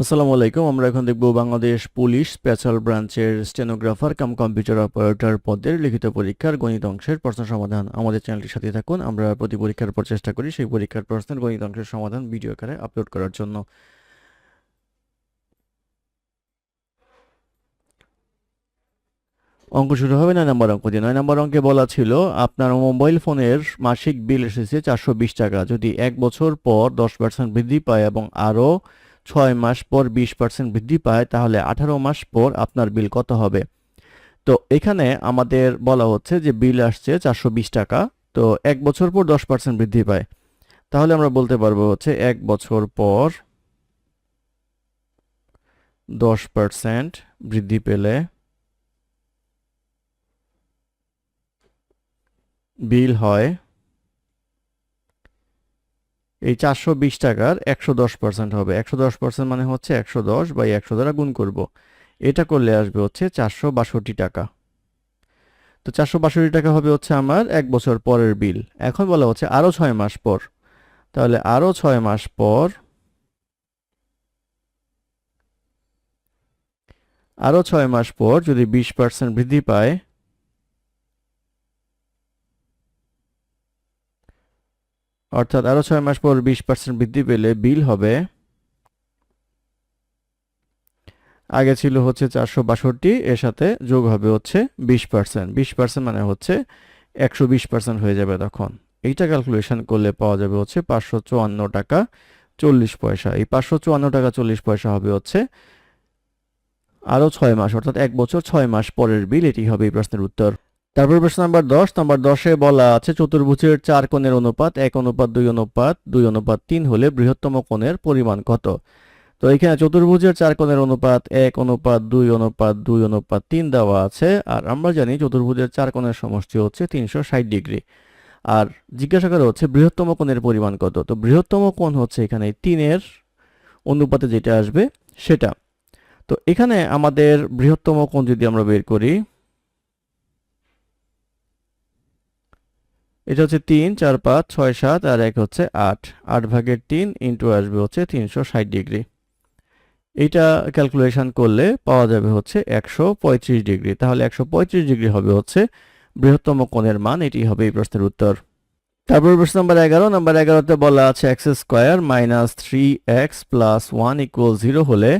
আসসালামু আলাইকুম, আমরা এখন দেখব বাংলাদেশ পুলিশ স্পেশাল ব্রাঞ্চের স্টেনোগ্রাফার কাম কম্পিউটার অপারেটর পদের লিখিত পরীক্ষার গণিত অংশের প্রশ্ন সমাধান। আমাদের চ্যানেলটির সাথে থাকুন, আমরা প্রতি পরীক্ষার পর চেষ্টা করি সেই পরীক্ষার প্রশ্নের গণিত অংশের সমাধান ভিডিও আকারে আপলোড করার জন্য। অঙ্ক শুরু হবে নয় নম্বর অঙ্ক দিয়ে। নয় নম্বর অঙ্কে বলা ছিল, আপনার মোবাইল ফোনের মাসিক বিল এসেছে চারশো বিশ টাকা। যদি এক বছর পর দশ পার্সেন্ট বৃদ্ধি পায় এবং আরও ছয় মাস পর বিশ পার্সেন্ট বৃদ্ধি পায়, তাহলে আঠারো মাস পর আপনার বিল কত হবে? তো এখানে আমাদের বলা হচ্ছে যে বিল আসছে চারশো বিশ টাকা, তো এক বছর পর দশ পার্সেন্ট বৃদ্ধি পায়। তাহলে আমরা বলতে পারব হচ্ছে এক বছর পর দশ পার্সেন্ট বৃদ্ধি পেলে বিল হয় এই চারশো বিশ টাকার একশো দশ পার্সেন্ট হবে। একশো দশ পার্সেন্ট মানে হচ্ছে একশো দশ বা একশো দ্বারা গুণ করব। এটা করলে আসবে হচ্ছে চারশো বাষট্টি টাকা। তো চারশো বাষট্টি টাকা হবে হচ্ছে আমার এক বছর পরের বিল। এখন বলা হচ্ছে আরও ছয় মাস পর। তাহলে আরও ছয় মাস পর আরও ছয় মাস পর যদি বিশ পার্সেন্ট বৃদ্ধি পায় অর্থাৎ আরও ছয় মাস পর বিশ পার্সেন্ট বৃদ্ধি পেলে বিল হবে, আগে ছিল হচ্ছে চারশো বাষট্টি, এর সাথে যোগ হবে হচ্ছে বিশ পার্সেন্ট বিশ পার্সেন্ট মানে হচ্ছে একশো বিশ পার্সেন্ট হয়ে যাবে তখন। এইটা ক্যালকুলেশন করলে পাওয়া যাবে হচ্ছে পাঁচশো চুয়ান্ন টাকা চল্লিশ পয়সা। এই পাঁচশো চুয়ান্ন টাকা চল্লিশ পয়সা হবে হচ্ছে আরও ছয় মাস, অর্থাৎ এক বছর ছয় মাস পরের বিল, এটি হবে এই প্রশ্নের উত্তর। তারপর প্রশ্ন নাম্বার দশ। নাম্বার দশে বলা আছে, চতুর্ভুজের চার কোণের অনুপাত এক অনুপাত দুই অনুপাত দুই অনুপাত তিন হলে বৃহত্তম কোণের পরিমাণ কত? তো এখানে চতুর্ভুজের চার কোণের অনুপাত এক অনুপাত দুই অনুপাত দুই অনুপাত তিন দেওয়া আছে। আর আমরা জানি চতুর্ভুজের চার কোণের সমষ্টি হচ্ছে তিনশো ষাট ডিগ্রি। আর জিজ্ঞাসা করা হচ্ছে, বৃহত্তম কোণের পরিমাণ কত? তো বৃহত্তম কোণ হচ্ছে এখানে তিনের অনুপাতে যেটা আসবে সেটা। তো এখানে আমাদের বৃহত্তম কোণ যদি আমরা বের করি এটা হচ্ছে তিন, চার, পাঁচ, ছয়, সাত আর এক হচ্ছে আট। আট ভাগের তিন ইন্টু আসবে হচ্ছে তিনশো ষাট ডিগ্রি। এটা ক্যালকুলেশন করলে পাওয়া যাবে হচ্ছে একশো পঁয়ত্রিশ ডিগ্রি। তাহলে একশো পঁয়ত্রিশ ডিগ্রি হবে হচ্ছে বৃহত্তম কোণের মান। এটি হবে এই প্রশ্নের উত্তর। তারপর প্রশ্ন নম্বর এগারো। নম্বর এগারোতে বলা আছে x square minus three x plus one equal zero হলে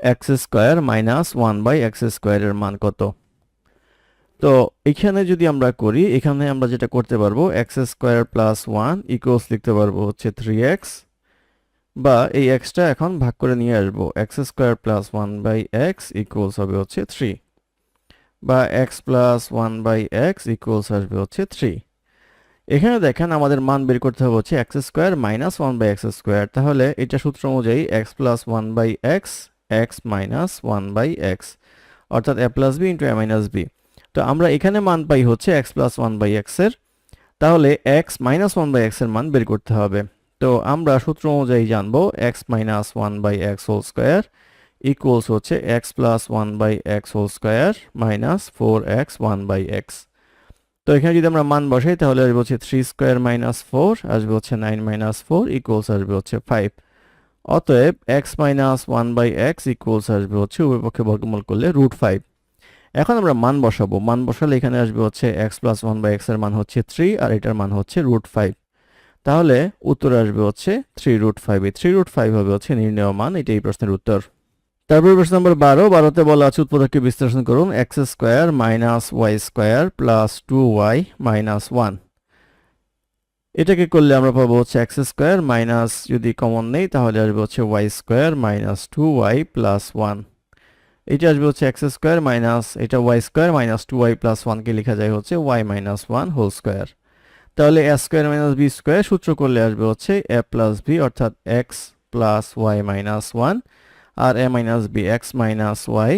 x square minus one by x স্কোয়ারের মান কত? তো এখানে যদি আমরা করি, এখানে আমরা যেটা করতে পারব x square plus one equals লিখতে পারব হচ্ছে থ্রি এক্স বা এই এক্সটা এখন ভাগ করে নিয়ে আসব x square plus one by x equals হবে হচ্ছে থ্রি বা x plus one by x equals আসবে হচ্ছে থ্রি এখানে দেখেন আমাদের মান বের করতে হবে হচ্ছে x square minus one by x square তাহলে এটা সূত্র অনুযায়ী x plus one by x x minus one by x অর্থাৎ a plus b into a minus b তো আমরা এখানে মান পাই হচ্ছে এক্স প্লাস ওয়ান বাই এক্সের তাহলে এক্স মাইনাস ওয়ান বাই এক্সের মান বের করতে হবে। তো আমরা সূত্র অনুযায়ী জানব x minus one by x whole square equals হচ্ছে x plus one by x whole square minus four x one by x তো এখানে যদি আমরা মান বসাই, তাহলে আসবে হচ্ছে থ্রি স্কোয়ার মাইনাস ফোর আসবে হচ্ছে নাইন মাইনাস ফোর ইকুয়ালস আসবে হচ্ছে ফাইভ অতএব x minus one by x equals আসবে হচ্ছে উভয় পক্ষে বর্গমূল করলে রুট ফাইভ এখন আমরা মান বসাবো। মান বসালে এখানে আসবে হচ্ছে এক্স প্লাস ওয়ান বাই এক্সের মান হচ্ছে থ্রি আর এটার মান হচ্ছে রুট ফাইভ তাহলে উত্তর আসবে হচ্ছে থ্রি রুট ফাইভ এই থ্রি রুট ফাইভ হবে হচ্ছে নির্ণয় মান, এটা এই প্রশ্নের উত্তর। তারপর প্রশ্ন নম্বর বারো, বারোতে বলা আছে উৎপাদককে বিশ্লেষণ করুন। X square minus y square plus two y minus one এটাকে করলে আমরা পাবো হচ্ছে এক্স স্কোয়ার মাইনাস যদি কমন নেই, তাহলে আসবে হচ্ছে y square minus two y plus one এটা আসবে হচ্ছে এক্স স্কোয়ার মাইনাস এটা y square minus two y plus ওয়ানকে লেখা যায় হচ্ছে y minus one whole square তাহলে a square minus b square সূত্র করলে আসবে হচ্ছে এ প্লাস বি অর্থাৎ x plus y minus one R a minus b x minus y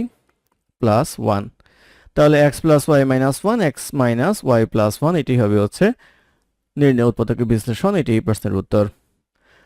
plus one তাহলে x plus y minus one x minus y plus one এটি হবে হচ্ছে নির্ণয় উৎপাদক বিশ্লেষণ, এটি এই প্রশ্নের উত্তর।